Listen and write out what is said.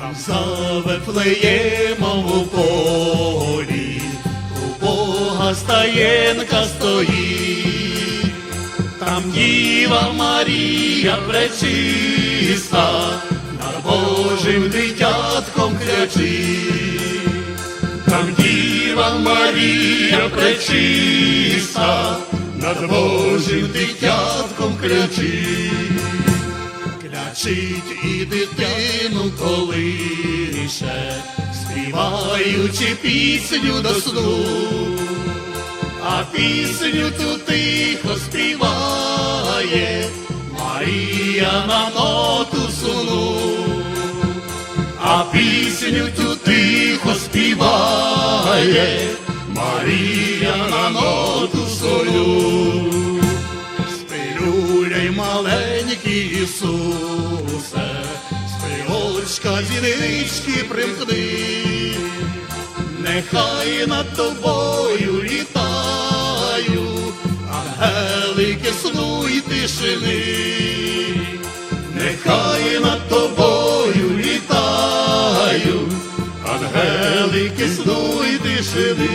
Там за Вифлеємом у полі, у Бога стаєнка стоїть, там Діва Марія пречиста, над Божим дитятком крячить. Там Діва Марія пречиста, над Божим дитятком кричить. Крячить і дитину колише, співаючи пісню до сну, а пісню ту тихо співає Марія на ноту суну, а пісню ту тихо співає Марія на ноту маленький Ісусе, спилочка зірички примкни, нехай над тобою літаю, ангелики сну й тишини, нехай над тобою літаю, ангелики сну й тишини.